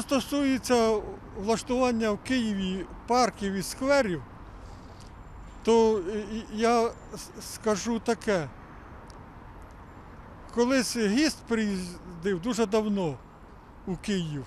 що стосується влаштування в Києві парків і скверів, то я скажу таке. Колись гість приїздив дуже давно у Київ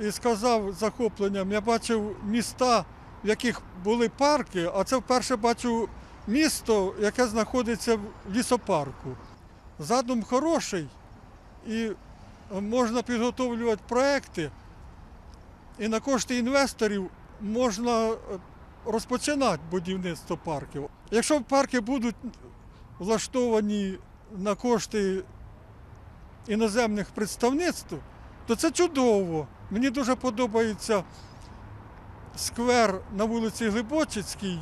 і сказав захопленням, я бачив міста, в яких були парки, а це вперше бачу місто, яке знаходиться в лісопарку. Задум хороший і можна підготовлювати проекти, і на кошти інвесторів можна е, розпочинати будівництво парків. Якщо парки будуть влаштовані на кошти іноземних представництв, то це чудово. Мені дуже подобається сквер на вулиці Глибочицькій,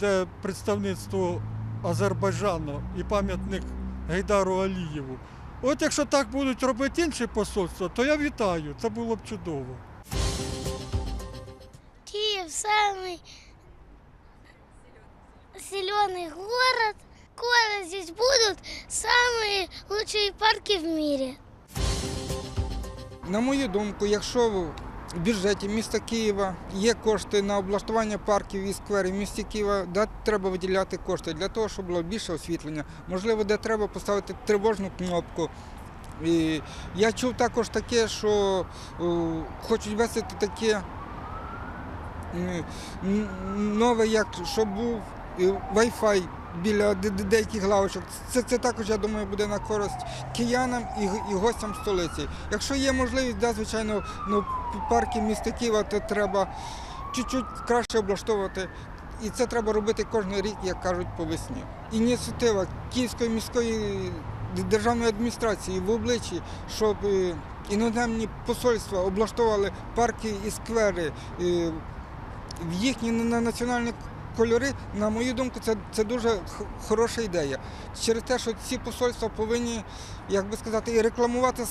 де представництво Азербайджану і пам'ятник Гейдару Алієву. От якщо так будуть робити інші посольства, то я вітаю, це було б чудово. Киев самый зеленый город. Скоро здесь будут самые лучшие парки в мире. На мою думку, якщо в бюджеті міста Києва є кошти на облаштування парків і скверів в місті Києва, де треба виділяти кошти для того, щоб було більше освітлення. Можливо, де треба поставити тривожну кнопку. І я чув також таке, що е, хочуть вести таке нове, як щоб був е, Wi-Fi біля де- де- деяких лавочок. Це, це також, я думаю, буде на користь киянам і, і гостям столиці. Якщо є можливість, да, звичайно, ну, парки міста Києва, то треба чуть-чуть краще облаштовувати. І це треба робити кожен рік, як кажуть, по весні. Ініціатива Київської міської державної адміністрації в обличчі, щоб е, іноземні посольства облаштовували парки і сквери е, в їхні на- національні кольори, на мою думку, це, це дуже хороша ідея. Через те, що ці посольства повинні, як би сказати, і рекламувати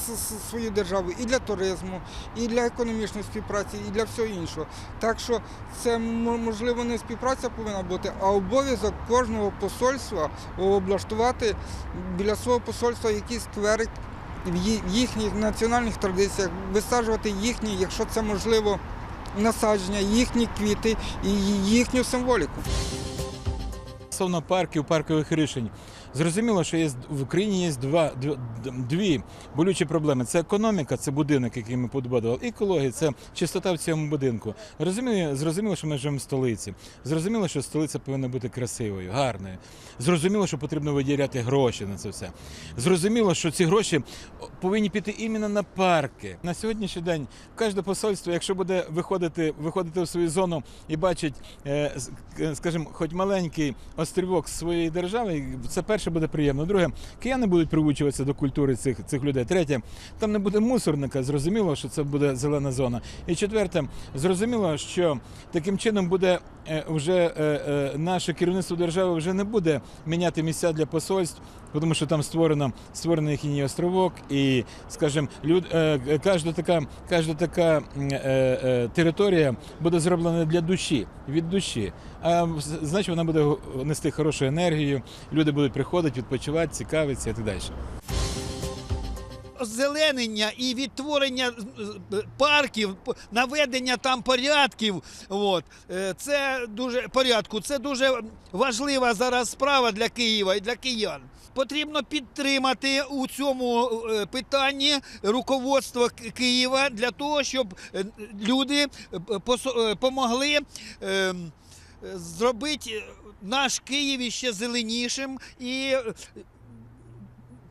свою державу і для туризму, і для економічної співпраці, і для всього іншого. Так що це можливо не співпраця повинна бути, а обов'язок кожного посольства облаштувати біля свого посольства якісь сквери в ї- в їхніх національних традиціях, висаджувати їхні, якщо це можливо, насадження, їхні квіти і їхню символіку. Стосовно парків, паркових рішень. Зрозуміло, що є в Україні є два, дві болючі проблеми: це економіка, це будинок, який ми побудували, екологія, це чистота в цьому будинку. Розумію, зрозуміло, що ми живемо в столиці. Зрозуміло, що столиця повинна бути красивою, гарною. Зрозуміло, що потрібно виділяти гроші на це все. Зрозуміло, що ці гроші повинні піти іменно на парки. На сьогоднішній день кожне посольство, якщо буде виходити, виходити в свою зону і бачить, е, скажімо, хоч маленький острівок своєї держави, це перше буде приємно. Друге, кияни будуть привучуватися до культури цих, цих людей. Третє, там не буде мусорника, зрозуміло, що це буде зелена зона. І четверте, зрозуміло, що таким чином буде е, вже е, е, наше керівництво держави вже не буде міняти місця для посольств, тому що там створено створений їхній островок, і, скажімо, люд, е, кожна така, кожна така е, е, територія буде зроблена для душі, від душі. А значить, вона буде нести хорошу енергію, люди будуть приходити, відпочивати, цікавитися і так далі. озеленення і відтворення парків, наведення там порядків. От е, це дуже порядку. Це дуже важлива зараз справа для Києва і для киян. Потрібно підтримати у цьому е, питанні руководство Києва для того, щоб е, люди е, помогли. е, Зробити наш Київ ще зеленішим і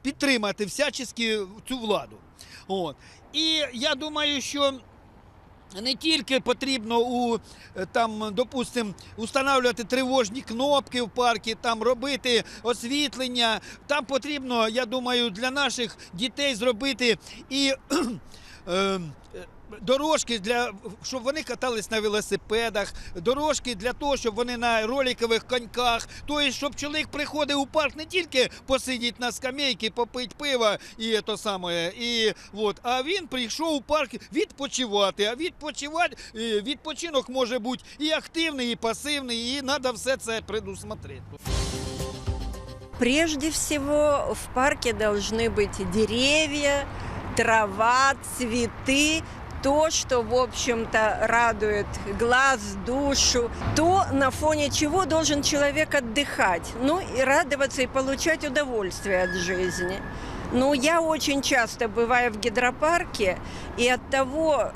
підтримати всячески цю владу. От. І я думаю, що не тільки потрібно у е, там, допустим, устанавлювати тривожні кнопки в паркі, там робити освітлення. Там потрібно, я думаю, для наших дітей зробити і. е, Дорожки для щоб вони катались на велосипедах, дорожки для того, щоб вони на роликових коньках. Тобто, щоб чоловік приходив у парк не тільки посидіти на скамейці, попити пива і то саме, і от, а він прийшов у парк відпочивати. А відпочивати е, відпочинок може бути і активний, і пасивний, і треба все це предусмотрети. Прежде всего в парке должны быть деревья, трава, цветы, то, что, в общем-то, радует глаз, душу, то, на фоне чего должен человек отдыхать, ну и радоваться и получать удовольствие от жизни. Ну, я очень часто бываю в гидропарке, и от того,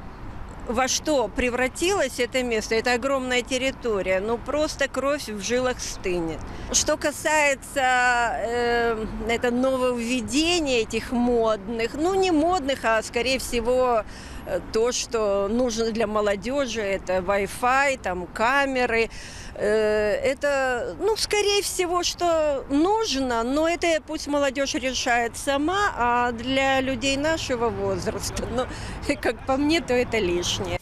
во что превратилось это место, это огромная территория, ну просто кровь в жилах стынет. Что касается э, это нововведений этих модных, ну не модных, а скорее всего э, то, что нужно для молодежи, это Wi-Fi, там камеры. Э, Это, ну, скорее всего, что нужно, но это пусть молодежь решает сама, а для людей нашего возраста, ну, как по мне, то это лишнее.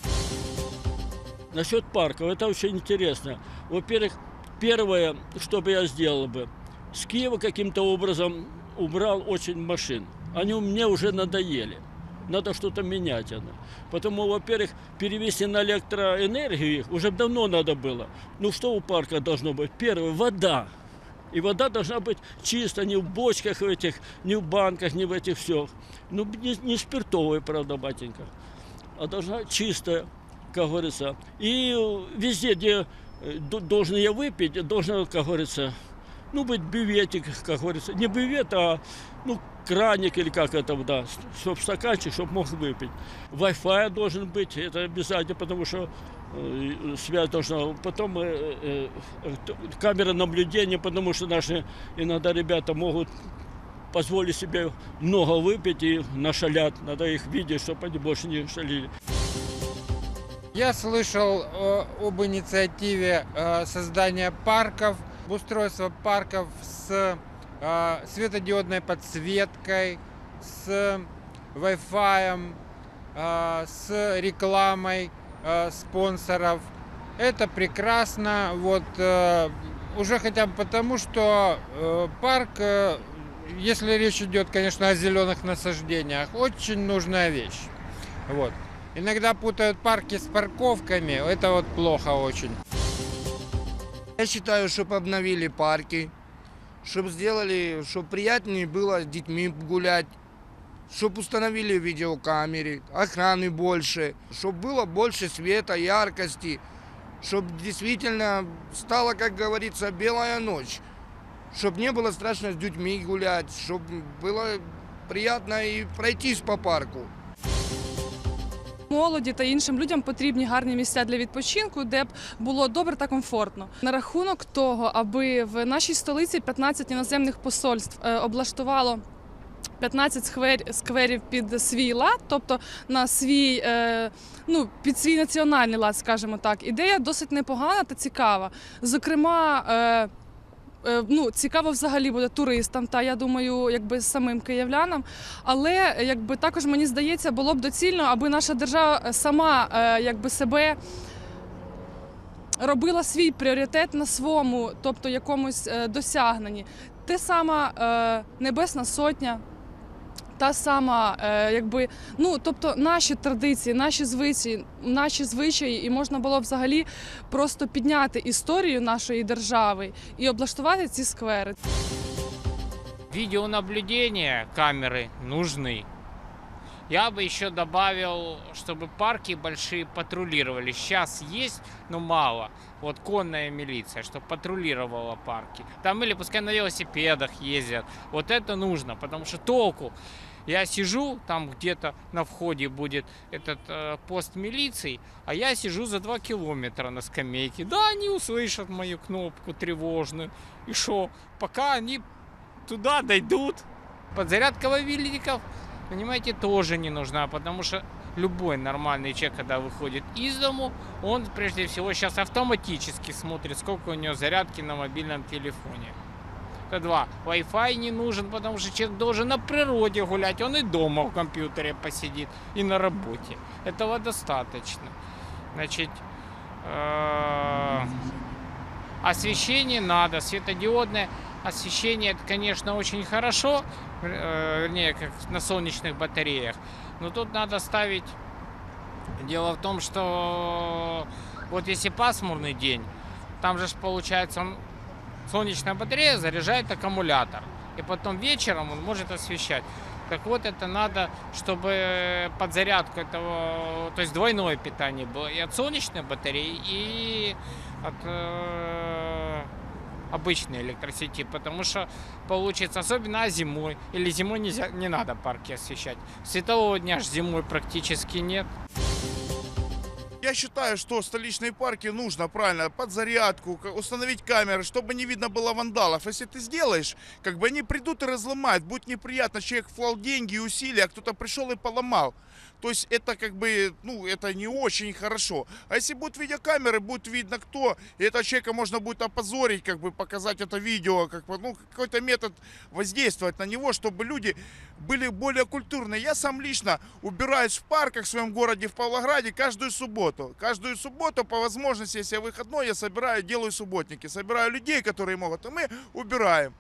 Насчет парков, это очень интересно. Во-первых, первое, что бы я сделал бы, с Киева каким-то образом убрал очень машин. Они мне уже надоели. Надо что-то менять. Она. Потому, во-первых, перевести на электроэнергию их уже давно надо было. Ну что у парка должно быть? Первое, вода. И вода должна быть чистая, не в бочках этих, не в банках, не в этих всех. Ну, не, не спиртовая, правда, батенька, а должна чистая, как говорится. И везде, где э, должен я выпить, должен, как говорится, ну, быть бюветик, как говорится. Не бювет, а, ну, краник или как это, да, чтобы стаканчик, чтобы мог выпить. Wi-Fi должен быть, это обязательно, потому что э, связь должна... Потом э, э, э, камера наблюдения, потому что наши иногда ребята могут позволить себе много выпить и нашалят. Надо их видеть, чтобы они больше не шалили. Я слышал э, об инициативе э, создания парков, устройства парков с э, светодиодной подсветкой, с Wi-Fi, э, с рекламой э, спонсоров. Это прекрасно, вот э, уже хотя бы потому, что э, парк, э, если речь идет, конечно, о зеленых насаждениях, очень нужная вещь. Вот. Иногда путают парки с парковками, это вот плохо очень. Я считаю, чтобы обновили парки, чтобы сделали, чтобы приятнее было с детьми гулять, чтобы установили видеокамеры, охраны больше, чтобы было больше света, яркости, чтобы действительно стала, как говорится, белая ночь, чтобы не было страшно с детьми гулять, чтобы было приятно и пройтись по парку. Молоді та іншим людям потрібні гарні місця для відпочинку, де б було добре та комфортно. На рахунок того, аби в нашій столиці 15 іноземних посольств е, облаштувало 15 сквер- скверів під свій лад, тобто на свій, е, ну, під свій національний лад, скажімо так. Ідея досить непогана та цікава. Зокрема, е, ну, цікаво взагалі буде туристам, та я думаю, якби самим київлянам. Але якби також мені здається, було б доцільно, аби наша держава сама е, якби себе. Робила свій пріоритет на своєму, тобто якомусь е, досягненні. Те сама е, Небесна Сотня, та сама, е, якби, ну тобто наші традиції, наші звичаї, наші звичаї, і можна було б взагалі просто підняти історію нашої держави і облаштувати ці сквери. Видеонаблюдение камеры нужны. Я бы еще добавил, чтобы парки большие патрулировали. Сейчас есть, но мало. Вот конная милиция, чтобы патрулировала парки. Там или пускай на велосипедах ездят. Вот это нужно, потому что толку. Я сижу, там где-то на входе будет этот э, пост милиции, а я сижу за два километра на скамейке. Да, они услышат мою кнопку тревожную. И что? Пока они туда дойдут. Подзарядка мобильников, понимаете, тоже не нужна, потому что любой нормальный человек, когда выходит из дому, он прежде всего сейчас автоматически смотрит, сколько у него зарядки на мобильном телефоне. Два. Wi-Fi не нужен, потому что человек должен на природе гулять, он и дома в компьютере посидит, и на работе. Этого достаточно. Значит, э, освещение надо, светодиодное освещение, это, конечно, очень хорошо, э, вернее, как на солнечных батареях, но тут надо ставить... Дело в том, что вот если пасмурный день, там же получается он, солнечная батарея заряжает аккумулятор, и потом вечером он может освещать. Так вот, это надо, чтобы подзарядку этого, то есть двойное питание было и от солнечной батареи, и от э, обычной электросети, потому что получится, особенно зимой, или зимой нельзя, не надо парки освещать. Светового дня ж зимой практически нет. Я считаю, что столичные парки нужно правильно подзарядку, к- установить камеры, чтобы не видно было вандалов. Если ты сделаешь, как бы они придут и разломают. Будет неприятно, человек вклал деньги и усилия, а кто-то пришел и поломал. То есть это как бы, ну, это не очень хорошо. А если будут видеокамеры, будет видно кто, и этого человека можно будет опозорить, как бы показать это видео, как бы, ну, какой-то метод воздействовать на него, чтобы люди были более культурные. Я сам лично убираюсь в парках в своем городе, в Павлограде, каждую субботу. Каждую субботу, по возможности, если я выходной, я собираю, делаю субботники. Собираю людей, которые могут, и мы убираем.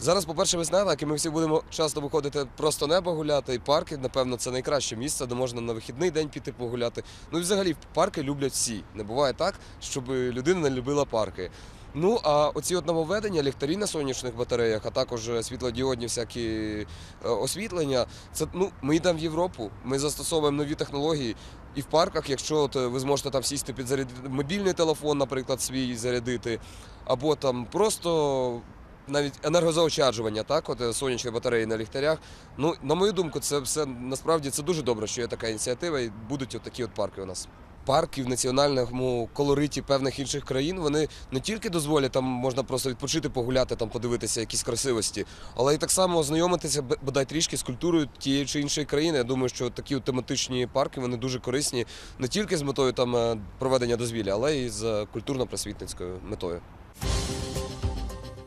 Зараз, по-перше, весна, так і ми всі будемо часто виходити просто небо гуляти, і парки, напевно, це найкраще місце, де можна на вихідний день піти погуляти. Ну і взагалі парки люблять всі. Не буває так, щоб людина не любила парки. Ну а оці от нововведення, ліхтарі на сонячних батареях, а також світлодіодні всякі е, освітлення. Це ну ми йдемо в Європу. Ми застосовуємо нові технології. І в парках, якщо от ви зможете там сісти підзарядити мобільний телефон, наприклад, свій зарядити, або там просто навіть енергозаощаджування, так, от е, сонячні батареї на ліхтарях. Ну, на мою думку, це все насправді це дуже добре, що є така ініціатива, і будуть от такі от парки у нас. Парки в національному колориті певних інших країн вони не тільки дозволять там можна просто відпочити, погуляти, там подивитися якісь красивості, але й так само ознайомитися бодай трішки з культурою тієї чи іншої країни. Я думаю, що такі тематичні парки вони дуже корисні не тільки з метою там е, проведення дозвілля, але й з культурно-просвітницькою метою.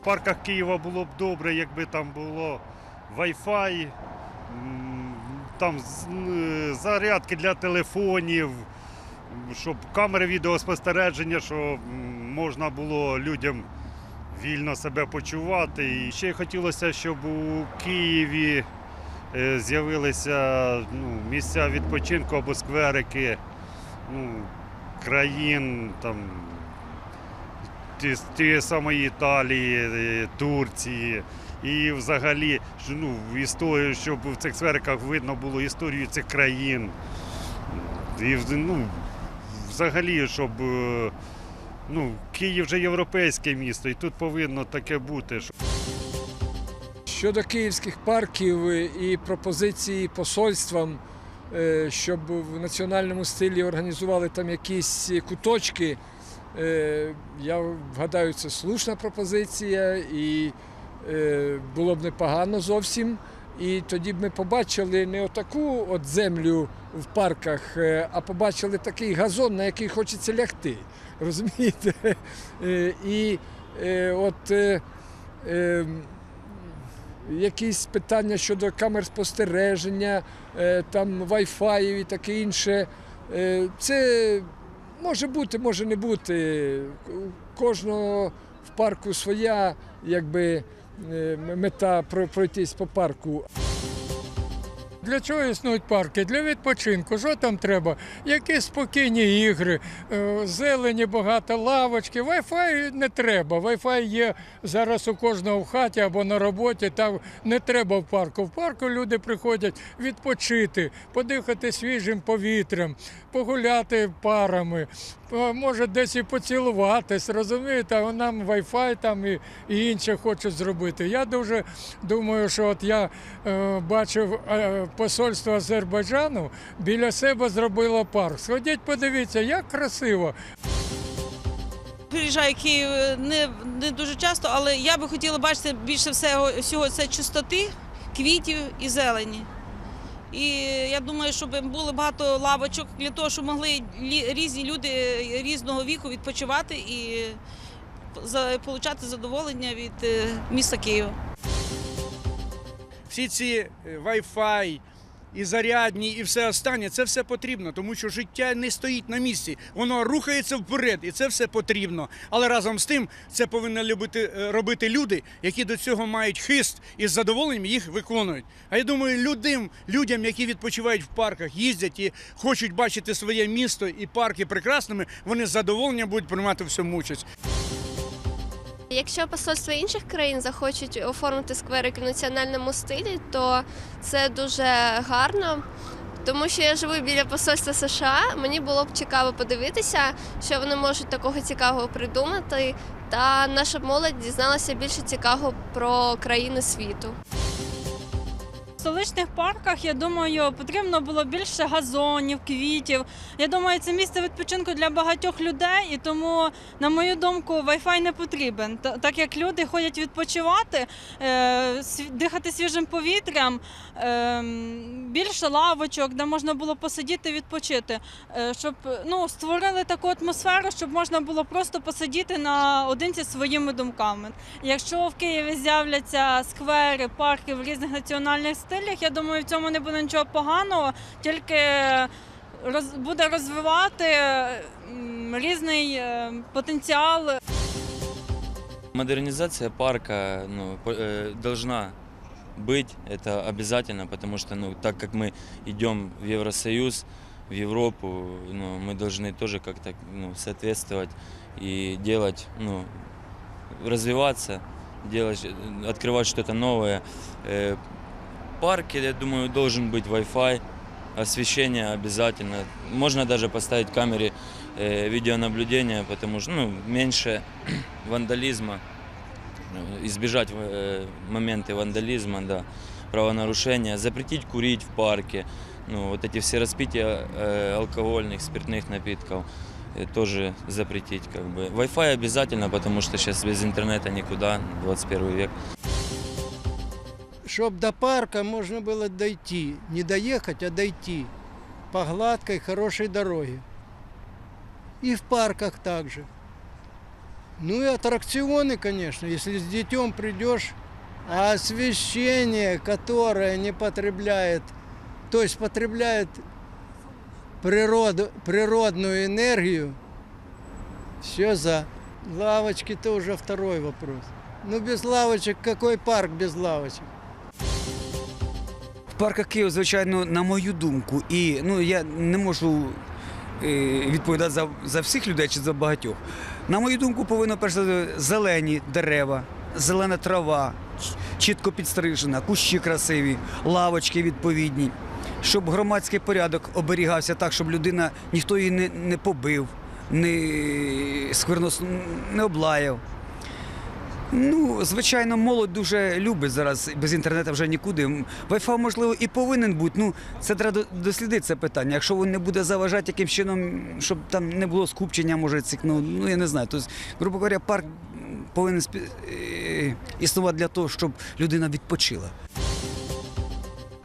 Парках Києва було б добре, якби там було Wi-Fi, там зарядки для телефонів, щоб камери відеоспостереження, щоб можна було людям вільно себе почувати. І ще хотілося, щоб у Києві е, з'явилися ну, місця відпочинку або скверики ну, країн там ті, тієї самої Італії, е, Турції. І взагалі, ну, історію, щоб в цих сфериках видно було історію цих країн. І ну, взагалі, щоб е, ну, Київ вже європейське місто, і тут повинно таке бути. Щодо київських парків е, і пропозиції посольствам, щоб в національному стилі організували там якісь куточки, я вгадаю, це слушна пропозиція і е, було б непогано зовсім. І тоді б ми побачили не отаку от землю в парках, е, а побачили такий газон, на який хочеться лягти. Розумієте? Е, І е, от е, е, якісь питання щодо камер спостереження, е, там Wi-Fi і таке інше. Е, Це може бути, може не бути. Кожного в парку своя якби, е, мета про- пройтись по парку. Для чого існують парки? Для відпочинку. Що там треба? Якісь спокійні ігри, е, зелені багато, лавочки. Wi-Fi не треба. Wi-Fi є зараз у кожного в хаті або на роботі. Там не треба в парку. В парку люди приходять відпочити, подихати свіжим повітрям, погуляти парами, може десь і поцілуватись, розумієте, а нам Wi-Fi там і, і інше хочуть зробити. Я дуже думаю, що от я е, бачив е, посольство Азербайджану біля себе зробило парк. Сходіть, подивіться, як красиво. Приїжджаю Київ не, не дуже часто, але я би хотіла бачити більше всього, всього це чистоти, квітів і зелені. І я думаю, щоб було багато лавочок для того, щоб могли різні люди різного віку відпочивати і отримати задоволення від е, міста Києва. всі ці е, Wi-Fi і зарядні, і все останнє, це все потрібно, тому що життя не стоїть на місці, воно рухається вперед, і це все потрібно. Але разом з тим це повинні любити, е, робити люди, які до цього мають хист і з задоволенням їх виконують. А я думаю, людям, людям, які відпочивають в парках, їздять і хочуть бачити своє місто і парки прекрасними, вони з задоволенням будуть приймати в цьому участь. Якщо посольства інших країн захочуть оформити скверик в національному стилі, то це дуже гарно. Тому що я живу біля посольства США, мені було б цікаво подивитися, що вони можуть такого цікавого придумати. Та наша молодь дізналася більше цікавого про країни світу. Столичних парках, я думаю, потрібно було більше газонів, квітів. Я думаю, це місце відпочинку для багатьох людей, і тому, на мою думку, Wi-Fi не потрібен. Так як люди ходять відпочивати, е, дихати свіжим повітрям, е, більше лавочок, де можна було посидіти, відпочити, е, щоб ну, створили таку атмосферу, щоб можна було просто посидіти наодинці своїми думками. Якщо в Києві з'являться сквери, парки в різних національних я думаю, в цьому не буде нічого поганого, тільки роз, буде розвивати м, різний е, потенціал. Модернизация парка ну, по- э, должна быть, это обязательно, потому что, ну, так как мы идем в Евросоюз, в Европу, ну, мы должны тоже как-то ну, соответствовать и делать, ну, развиваться, делать, э, открывать что-то новое. Э, В парке, я думаю, должен быть Wi-Fi, освещение обязательно. Можно даже поставить камеры э, видеонаблюдения, потому что ну, меньше вандализма, э, избежать э, моменты вандализма, да, правонарушения, запретить курить в парке, ну, вот эти все распития алкогольных, спиртных напитков тоже запретить, как бы. Wi-Fi обязательно, потому что сейчас без интернета никуда, 21 век. Чтоб до парка можно было дойти, не доехать, а дойти по гладкой, хорошей дороге. И в парках также. Ну и аттракционы, конечно, если с детем придешь, а освещение, которое не потребляет, то есть потребляет природу, природную энергию, все за. Лавочки то уже второй вопрос. Ну без лавочек, какой парк без лавочек? В парках Києва, звичайно, на мою думку, і ну я не можу е, відповідати за, за всіх людей чи за багатьох. На мою думку, повинно перш зелені дерева, зелена трава, чітко підстрижена, кущі красиві, лавочки відповідні, щоб громадський порядок оберігався так, щоб людина ніхто її не, не побив, не сквернос не облаяв. Ну, звичайно, молодь дуже любить зараз без інтернету вже нікуди. Wi-Fi, можливо, і повинен бути. Ну, це треба дослідити це питання. Якщо він не буде заважати яким чином, щоб там не було скупчення, може цих, ну, ну я не знаю. Тобто, грубо говоря, парк повинен е, існувати для того, щоб людина відпочила.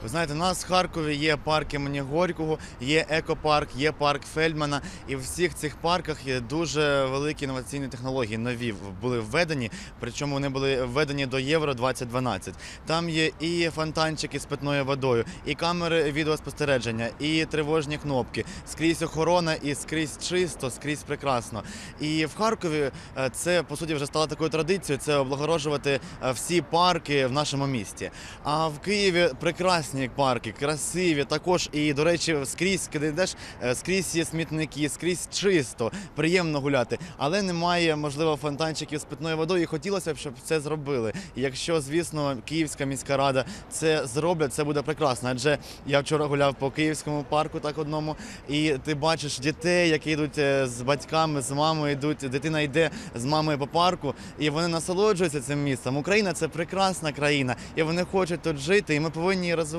Ви знаєте, у нас в Харкові є парк імені Горького, є екопарк, є парк Фельдмана. І в всіх цих парках є дуже великі інноваційні технології, нові були введені. Причому вони були введені до Євро 2012. Там є і фонтанчики з питною водою, і камери відеоспостереження, і тривожні кнопки. Скрізь охорона, і скрізь чисто, скрізь прекрасно. І в Харкові е, це по суті вже стало такою традицією. Це облагороджувати е, всі парки в нашому місті. А в Києві прекрасні парки, красиві також. І, до речі, скрізь, коли йдеш, е, скрізь є смітники, скрізь чисто, приємно гуляти. Але немає, можливо, фонтанчиків з питною водою. І хотілося б, щоб це зробили. І якщо, звісно, Київська міська рада це зроблять, це буде прекрасно. Адже я вчора гуляв по київському парку, так одному, і ти бачиш дітей, які йдуть е, з батьками, з мамою йдуть. Дитина йде з мамою по парку, і вони насолоджуються цим місцем. Україна це прекрасна країна, і вони хочуть тут жити, і ми повинні її розвивати.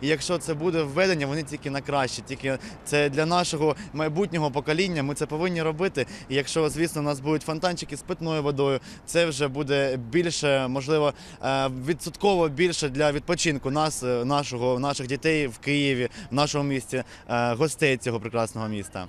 І якщо це буде введення, вони тільки на краще. Тільки це для нашого майбутнього покоління. Ми це повинні робити. І якщо, звісно, у нас будуть фонтанчики з питною водою, це вже буде більше, можливо, е, відсотково більше для відпочинку нас, е, нашого, наших дітей в Києві, в нашому місті, е, гостей цього прекрасного міста.